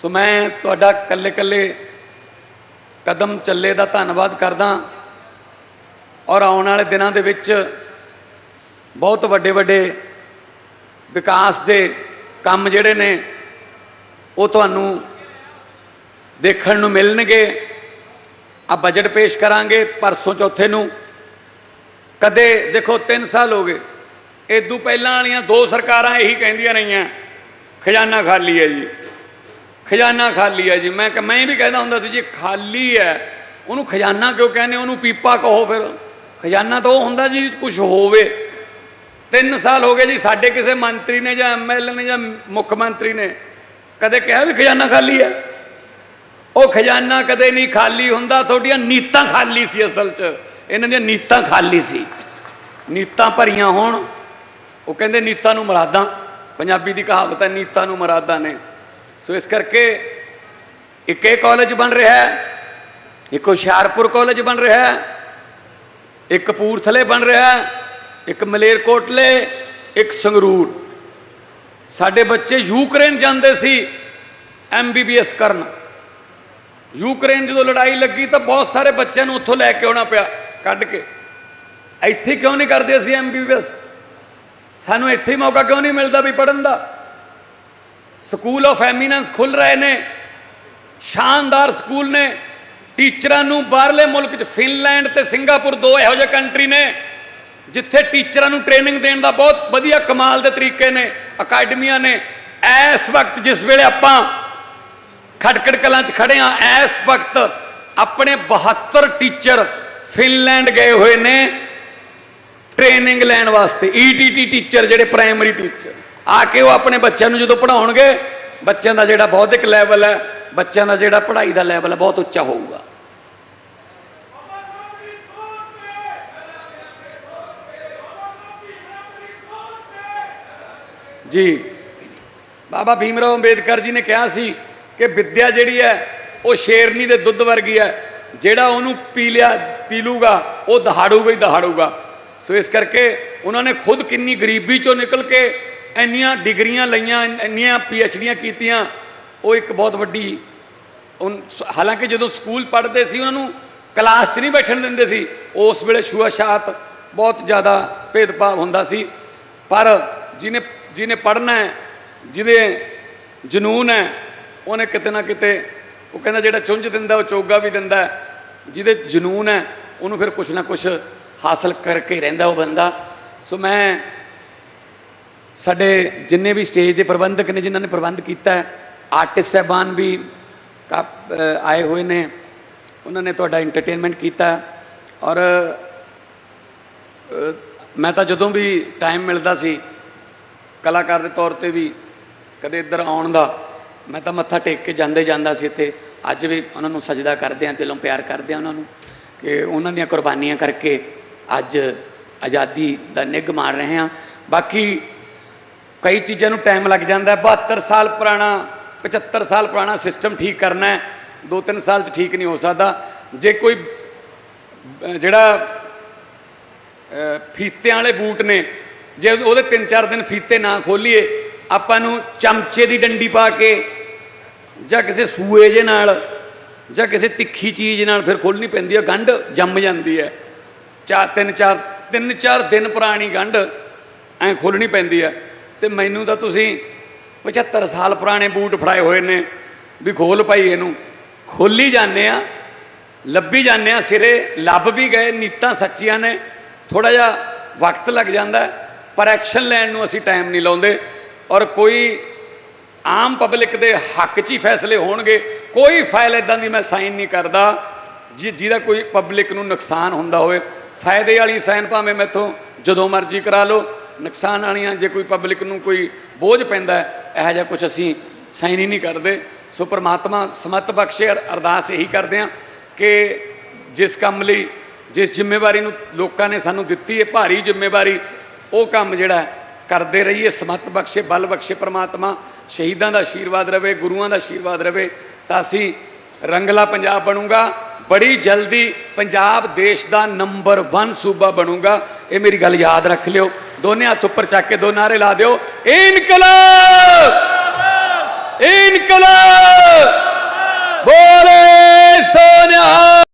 ਸੋ ਮੈਂ ਤੁਹਾਡਾ ਕੱਲੇ ਕੱਲੇ ਕਦਮ ਚੱਲੇ ਦਾ ਧੰਨਵਾਦ ਕਰਦਾ ਔਰ ਆਉਣ ਵਾਲੇ ਦਿਨਾਂ ਦੇ ਵਿੱਚ ਬਹੁਤ ਵੱਡੇ ਵੱਡੇ ਵਿਕਾਸ ਦੇ ਕੰਮ ਜਿਹੜੇ ਨੇ ਉਹ ਤੁਹਾਨੂੰ ਦੇਖਣ ਨੂੰ ਮਿਲਣਗੇ। ਆ ਬਜਟ ਪੇਸ਼ ਕਰਾਂਗੇ ਪਰਸੋਂ ਚੌਥੇ ਨੂੰ। ਕਦੇ ਦੇਖੋ 3 ਸਾਲ ਹੋ ਗਏ। ਇਦੋਂ ਪਹਿਲਾਂ ਵਾਲੀਆਂ ਦੋ ਸਰਕਾਰਾਂ ਇਹੀ ਕਹਿੰਦੀਆਂ ਰਹੀਆਂ, ਖਜ਼ਾਨਾ ਖਾਲੀ ਹੈ ਜੀ। ਖਜ਼ਾਨਾ ਖਾਲੀ ਹੈ ਜੀ। ਮੈਂ ਕਿ ਮੈਂ ਵੀ ਕਹਿੰਦਾ ਹੁੰਦਾ ਸੀ ਜੀ, ਖਾਲੀ ਹੈ। ਉਹਨੂੰ ਖਜ਼ਾਨਾ ਕਿਉਂ ਕਹਿੰਦੇ? ਉਹਨੂੰ ਪੀਪਾ ਕਹੋ ਫਿਰ। ਖਜ਼ਾਨਾ ਤਾਂ ਉਹ ਹੁੰਦਾ ਜੀ ਕੁਝ ਹੋਵੇ। 3 ਸਾਲ ਹੋ ਗਏ ਜੀ, ਸਾਡੇ ਕਿਸੇ ਮੰਤਰੀ ਨੇ ਜਾਂ ਐਮਐਲਏ ਨੇ ਜਾਂ ਮੁੱਖ ਮੰਤਰੀ ਨੇ ਕਦੇ ਕਿਹਾ ਵੀ ਖਜ਼ਾਨਾ ਖਾਲੀ ਹੈ? ਉਹ ਖਜ਼ਾਨਾ ਕਦੇ ਨਹੀਂ ਖਾਲੀ ਹੁੰਦਾ। ਤੁਹਾਡੀਆਂ ਨੀਤਾਂ ਖਾਲੀ ਸੀ ਅਸਲ 'ਚ। ਇਹਨਾਂ ਦੀਆਂ ਨੀਤਾਂ ਖਾਲੀ ਸੀ। ਨੀਤਾਂ ਭਰੀਆਂ ਹੋਣ। ਉਹ ਕਹਿੰਦੇ, ਨੀਤਾਂ ਨੂੰ ਮਰਾਦਾਂ। ਪੰਜਾਬੀ ਦੀ ਕਹਾਵਤ ਹੈ, ਨੀਤਾਂ ਨੂੰ ਮਰਾਦਾਂ ਨੇ। ਸੋ ਇਸ ਕਰਕੇ ਇੱਕ ਇਹ ਕਾਲਜ ਬਣ ਰਿਹਾ ਹੈ, ਇੱਕ ਹੁਸ਼ਿਆਰਪੁਰ ਕਾਲਜ ਬਣ ਰਿਹਾ ਹੈ, ਇੱਕ ਕਪੂਰਥਲੇ ਬਣ ਰਿਹਾ ਹੈ, ਇੱਕ ਮਲੇਰਕੋਟਲੇ, ਇੱਕ ਸੰਗਰੂਰ। ਸਾਡੇ ਬੱਚੇ ਯੂਕਰੇਨ ਜਾਂਦੇ ਸੀ ਐਮਬੀਬੀਐਸ ਕਰਨ। ਯੂਕਰੇਨ ਜਦੋਂ ਲੜਾਈ ਲੱਗੀ ਤਾਂ ਬਹੁਤ ਸਾਰੇ ਬੱਚਿਆਂ ਨੂੰ ਉੱਥੋਂ ਲੈ ਕੇ ਆਉਣਾ ਪਿਆ, ਕੱਢ ਕੇ। ਇੱਥੇ ਕਿਉਂ ਨਹੀਂ ਕਰਦੇ ਅਸੀਂ ਐਮਬੀਬੀਐਸ ਸਾਨੂੰ ਇੱਥੇ ਮੌਕਾ ਕਿਉਂ ਨਹੀਂ ਮਿਲਦਾ ਵੀ ਪੜਨ ਦਾ? ਸਕੂਲ ਆਫ ਐਮੀਨੈਂਸ ਖੁੱਲ ਰਹੇ ਨੇ। ਸ਼ਾਨਦਾਰ ਸਕੂਲ ਨੇ। ਟੀਚਰਾਂ ਨੂੰ ਬਾਹਰਲੇ ਮੁਲਕ 'ਚ ਫਿਨਲੈਂਡ ਤੇ ਸਿੰਗਾਪੁਰ ਦੋ ਇਹੋ ਜਿਹੇ ਕੰਟਰੀ ਨੇ, ਜਿੱਥੇ ਟੀਚਰਾਂ ਨੂੰ ਟ੍ਰੇਨਿੰਗ ਦੇਣ ਦਾ ਬਹੁਤ ਵਧੀਆ ਕਮਾਲ ਦੇ ਤਰੀਕੇ ਨੇ, ਅਕੈਡਮੀਆਂ ਨੇ। ਇਸ ਵਕਤ ਜਿਸ ਵੇਲੇ ਆਪਾਂ ਖਟਕੜ ਕਲਾਂ 'ਚ ਖੜੇ ਆ ਇਸ ਵਕਤ ਆਪਣੇ 72 ਟੀਚਰ ਫਿਨਲੈਂਡ ਗਏ ਹੋਏ ਨੇ ਟ੍ਰੇਨਿੰਗ ਲੈਣ ਵਾਸਤੇ ਈਟੀਟੀ ਟੀਚਰ, ਜਿਹੜੇ ਪ੍ਰਾਇਮਰੀ ਟੀਚਰ। ਆ ਕੇ ਉਹ ਆਪਣੇ ਬੱਚਿਆਂ ਨੂੰ ਜਦੋਂ ਪੜਾਉਣਗੇ ਬੱਚਿਆਂ ਦਾ ਜਿਹੜਾ ਬੌਧਿਕ ਲੈਵਲ ਹੈ, ਬੱਚਿਆਂ ਦਾ ਜਿਹੜਾ ਪੜ੍ਹਾਈ ਦਾ ਲੈਵਲ ਹੈ, ਬਹੁਤ ਉੱਚਾ ਹੋਊਗਾ। ਜੀ, ਬਾਬਾ ਭੀਮ ਰਾਓ ਅੰਬੇਦਕਰ ਜੀ ਨੇ ਕਿਹਾ ਸੀ ਕਿ ਵਿੱਦਿਆ ਜਿਹੜੀ ਹੈ, ਉਹ ਸ਼ੇਰਨੀ ਦੇ ਦੁੱਧ ਵਰਗੀ ਹੈ। ਜਿਹੜਾ ਉਹਨੂੰ ਪੀ ਲਿਆ, ਪੀ ਲੂਗਾ, ਉਹ ਦਹਾੜੂਗਾ ਹੀ ਦਹਾੜੂਗਾ। ਸੋ ਇਸ ਕਰਕੇ ਉਹਨਾਂ ਨੇ ਖੁਦ ਕਿੰਨੀ ਗਰੀਬੀ ਚੋਂ ਨਿਕਲ ਕੇ ਇੰਨੀਆਂ ਡਿਗਰੀਆਂ ਲਈਆਂ, ਇੰਨੀਆਂ ਪੀ ਐੱਚ ਡੀਆਂ ਕੀਤੀਆਂ, ਉਹ ਇੱਕ ਬਹੁਤ ਵੱਡੀ ਹਾਲਾਂਕਿ ਜਦੋਂ ਸਕੂਲ ਪੜ੍ਹਦੇ ਸੀ, ਉਹਨਾਂ ਨੂੰ ਕਲਾਸ 'ਚ ਨਹੀਂ ਬੈਠਣ ਦਿੰਦੇ ਸੀ, ਉਸ ਵੇਲੇ ਛੂਆ-ਛਾਤ ਬਹੁਤ ਜ਼ਿਆਦਾ ਭੇਦਭਾਵ ਹੁੰਦਾ ਸੀ। ਪਰ ਜਿਹਨੇ ਜਿਹਨੇ ਪੜ੍ਹਨਾ ਹੈ, ਜਿਹਦੇ ਜਨੂਨ ਹੈ, ਉਹਨੇ ਕਿਤੇ ਨਾ ਕਿਤੇ, ਉਹ ਕਹਿੰਦਾ ਜਿਹੜਾ ਚੁੰਝ ਦਿੰਦਾ, ਉਹ ਚੋਗਾ ਵੀ ਦਿੰਦਾ ਜਿਹਦੇ ਜਨੂਨ ਹੈ, ਉਹਨੂੰ ਫਿਰ ਕੁਛ ਨਾ ਕੁਛ ਹਾਸਲ ਕਰਕੇ ਰਹਿੰਦਾ ਉਹ ਬੰਦਾ। ਸੋ ਮੈਂ ਸਾਡੇ ਜਿੰਨੇ ਵੀ ਸਟੇਜ ਦੇ ਪ੍ਰਬੰਧਕ ਨੇ, ਜਿਨ੍ਹਾਂ ਨੇ ਪ੍ਰਬੰਧ ਕੀਤਾ ਹੈ ਆਰਟਿਸਟ ਸਹਿਬਾਨ ਵੀ ਕਾ- ਆਏ ਹੋਏ ਨੇ, ਉਹਨਾਂ ਨੇ ਤੁਹਾਡਾ ਐਂਟਰਟੇਨਮੈਂਟ ਕੀਤਾ ਔਰ ਮੈਂ ਤਾਂ ਜਦੋਂ ਵੀ ਟਾਈਮ ਮਿਲਦਾ ਸੀ, ਕਲਾਕਾਰ ਦੇ ਤੌਰ ਤੇ ਵੀ ਕਦੇ ਇੱਧਰ ਆਉਣ ਦਾ, ਮੈਂ ਤਾਂ ਮੱਥਾ ਟੇਕ ਕੇ ਜਾਂਦੇ ਜਾਂਦਾ ਸੀ ਇੱਥੇ। ਅੱਜ ਵੀ ਉਹਨਾਂ ਨੂੰ ਸਜਦਾ ਕਰਦੇ ਹਾਂ ਦਿਲੋਂ ਪਿਆਰ ਕਰਦੇ ਹਾਂ ਉਹਨਾਂ ਨੂੰ, ਕਿ ਉਹਨਾਂ ਦੀਆਂ ਕੁਰਬਾਨੀਆਂ ਕਰਕੇ ਅੱਜ ਆਜ਼ਾਦੀ ਦਾ ਨਿੱਘ ਮਾਰ ਰਹੇ ਹਾਂ। ਬਾਕੀ ਕਈ ਚੀਜ਼ਾਂ ਨੂੰ ਟਾਈਮ ਲੱਗ ਜਾਂਦਾ ਹੈ। 72 ਸਾਲ ਪੁਰਾਣਾ 75 ਸਾਲ ਪੁਰਾਣਾ ਸਿਸਟਮ ਠੀਕ ਕਰਨਾ ਹੈ। 2-3 ਸਾਲ 'ਚ ਠੀਕ ਨਹੀਂ ਹੋ ਸਕਦਾ। ਜੇ ਕੋਈ ਜਿਹੜਾ ਫੀਤਿਆਂ ਵਾਲੇ ਬੂਟ ਨੇ, ਜੇ ਉਹਦੇ 3-4 ਦਿਨ ਫੀਤੇ ਨਾ ਖੋਲੀਏ, ਆਪਾਂ ਨੂੰ ਚਮਚੇ ਦੀ ਡੰਡੀ ਪਾ ਕੇ ਜਾਂ ਕਿਸੇ ਸੂਏ ਜੇ ਨਾਲ ਜਾਂ ਕਿਸੇ ਤਿੱਖੀ ਚੀਜ਼ ਨਾਲ ਫਿਰ ਖੋਲਣੀ ਪੈਂਦੀ ਹੈ। ਗੰਢ ਜੰਮ ਜਾਂਦੀ ਹੈ। ਚਾਰ ਤਿੰਨ ਚਾਰ ਤਿੰਨ ਚਾਰ ਦਿਨ ਪੁਰਾਣੀ ਗੰਢ ਐ ਖੋਲਣੀ ਪੈਂਦੀ ਹੈ। ਤੇ ਮੈਨੂੰ ਤਾਂ ਤੁਸੀਂ 75 ਸਾਲ ਪੁਰਾਣੇ ਬੂਟ ਫੜਾਏ ਹੋਏ ਨੇ ਵੀ ਖੋਲ ਪਾਈ ਇਹਨੂੰ। ਖੋਲੀ ਜਾਂਦੇ ਆ, ਲੱਭੀ ਜਾਂਦੇ ਆ, ਸਿਰੇ ਲੱਭ ਵੀ ਗਏ, ਨੀਤਾਂ ਸੱਚੀਆਂ ਨੇ। ਥੋੜਾ ਜਿਹਾ ਵਕਤ ਲੱਗ ਜਾਂਦਾ, ਪਰ ਐਕਸ਼ਨ ਲੈਣ ਨੂੰ ਅਸੀਂ ਟਾਈਮ ਨਹੀਂ ਲਾਉਂਦੇ। ਔਰ ਕੋਈ ਆਮ ਪਬਲਿਕ ਦੇ ਹੱਕ 'ਚ ਹੀ ਫੈਸਲੇ ਹੋਣਗੇ, ਕੋਈ ਫਾਈਲ ਇਦਾਂ ਦੀ ਮੈਂ ਸਾਈਨ ਨਹੀਂ ਕਰਦਾ, ਜਿ- ਜਿਹਦਾ ਕੋਈ ਪਬਲਿਕ ਨੂੰ ਨੁਕਸਾਨ ਹੁੰਦਾ ਹੋਵੇ। ਫਾਇਦੇ ਵਾਲੀ ਸਾਈਨ ਭਾਵੇਂ ਮੈਥੋਂ ਜਦੋਂ ਮਰਜ਼ੀ ਕਰਾ ਲਓ ਨੁਕਸਾਨ ਵਾਲੀਆਂ ਜੇ ਕੋਈ ਪਬਲਿਕ ਨੂੰ ਕੋਈ ਬੋਝ ਪੈਂਦਾ ਇਹੋ ਜਿਹਾ ਕੁਝ ਅਸੀਂ ਸਾਈਨ ਹੀ ਨਹੀਂ ਕਰਦੇ। ਸੋ ਪ੍ਰਮਾਤਮਾ ਸਮਤ ਬਖਸ਼ੇ ਅਰ- ਅਰਦਾਸ ਇਹੀ ਕਰਦੇ ਹਾਂ ਕਿ ਜਿਸ ਕੰਮ ਲਈ, ਜਿਸ ਜ਼ਿੰਮੇਵਾਰੀ ਨੂੰ ਲੋਕਾਂ ਨੇ ਸਾਨੂੰ ਦਿੱਤੀ ਹੈ, ਭਾਰੀ ਜ਼ਿੰਮੇਵਾਰੀ, ਉਹ ਕੰਮ ਜਿਹੜਾ ਕਰਦੇ ਰਹੀਏ, ਸਮਤ ਬਖਸ਼ੇ, ਬਲ ਬਖਸ਼ੇ ਪ੍ਰਮਾਤਮਾ, ਸ਼ਹੀਦਾਂ ਦਾ ਆਸ਼ੀਰਵਾਦ ਰਵੇ, ਗੁਰੂਆਂ ਦਾ ਆਸ਼ੀਰਵਾਦ ਰਵੇ, ਤਾਂ ਅਸੀਂ ਰੰਗਲਾ ਪੰਜਾਬ ਬਣੂਗਾ। ਬੜੀ ਜਲਦੀ ਪੰਜਾਬ ਦੇਸ਼ ਦਾ ਨੰਬਰ 1 ਸੂਬਾ ਬਣੂਗਾ। ਇਹ ਮੇਰੀ ਗੱਲ ਯਾਦ ਰੱਖ ਲਿਓ। ਦੋਨੇ ਹੱਥ ਉੱਪਰ ਚੱਕ ਕੇ ਦੋ ਨਾਰੇ ਲਾ ਦਿਓ। ਇਨਕਲਾਬ! ਇਨਕਲਾਬ! ਬੋਲੇ ਸੋਨਿਆ!